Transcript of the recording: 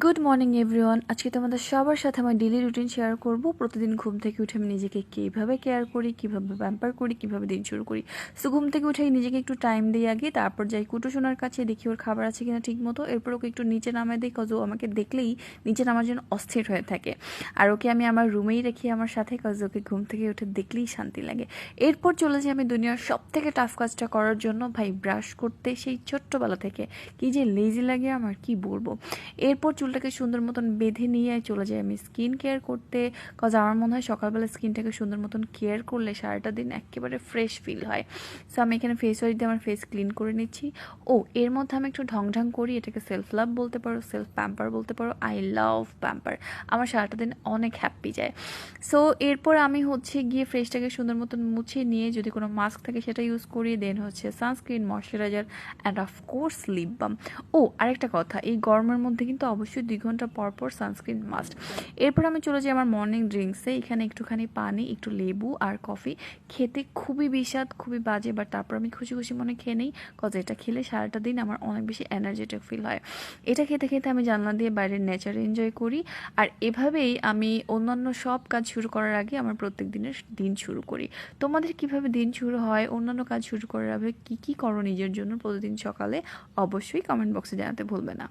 Good morning everyone আজকে তোমাদের সবার সাথে আমার ডেলি রুটিন শেয়ার করব। প্রতিদিন ঘুম থেকে উঠে আমি নিজেকে কীভাবে কেয়ার করি, কীভাবে ব্যাম্পার করি, কীভাবে দিন শুরু করি। সো ঘুম থেকে উঠেই নিজেকে একটু টাইম দিই আগে, তারপর যাই কুটু সোনার কাছে, দেখি ওর খাবার আছে কিনা ঠিক মতো এরপর ওকে একটু নিচে নামায় দিই কজ আমাকে দেখলেই নিচে নামার জন্য অস্থির হয়ে থাকে। আর ওকে আমি আমার রুমেই রেখি আমার সাথে কজ ওকে ঘুম থেকে উঠে দেখলেই শান্তি লাগে। এরপর চলে যাই আমি দুনিয়ার সব থেকে টাফ কাজটা করার জন্য। ভাই ব্রাশ করতে, সেই ছোট্টবেলা থেকে। কি যে লেজি লাগে আমার, কি বলব? এরপর চুলটাকে সুন্দর মতন বেঁধে নিয়ে চলে যাই আমি স্কিন কেয়ার করতে কজ আমার মনে হয় সকালবেলা স্কিনটাকে সুন্দর মতন কেয়ার করলে সারাটা দিন একেবারে ফ্রেশ ফিল হয়। সো আমি এখানে ফেস ওয়াশ দিয়ে আমার ফেস ক্লিন করে নিচ্ছি। ও, এর মধ্যে আমি একটু ঢং ঢং করি, এটাকে সেলফ লাভ বলতে পারো সেলফ প্যাম্পার বলতে পারো আই লাভ প্যাম্পার আমার সারাটা দিন অনেক হ্যাপি যায়। সো এরপর আমি হচ্ছে গিয়ে ফ্রেশটাকে সুন্দর মতন মুছে নিয়ে যদি কোনো মাস্ক থাকে সেটা ইউজ করি দেন হচ্ছে sunscreen moisturiser and of course lip balm ও, আরেকটা কথা, এই গরমের মধ্যে কিন্তু অবশ্যই দুই ঘণ্টা পর পর সানস্ক্রিন মাস্ট এরপর আমি চলে যাই আমার মর্নিং ড্রিঙ্কসে এখানে একটুখানি পানি, একটু লেবু আর কফি খেতে খুবই বিষাদ, খুবই বাজে বাট তারপর আমি খুশি খুশি মনে খেয়ে নিই কজ এটা খেলে সারাটা দিন আমার অনেক বেশি এনার্জেটিক ফিল হয়। এটা খেতে খেতে আমি জানলা দিয়ে বাইরের নেচার এনজয় করি। আর এভাবেই আমি অন্যান্য সব কাজ শুরু করার আগে আমার প্রত্যেক দিনের দিন শুরু করি। তোমাদের কীভাবে দিন শুরু হয়, অন্যান্য কাজ শুরু করার আগে কী কী করো নিজের জন্য প্রতিদিন সকালে? অবশ্যই কমেন্ট বক্সে জানাতে ভুলবে না।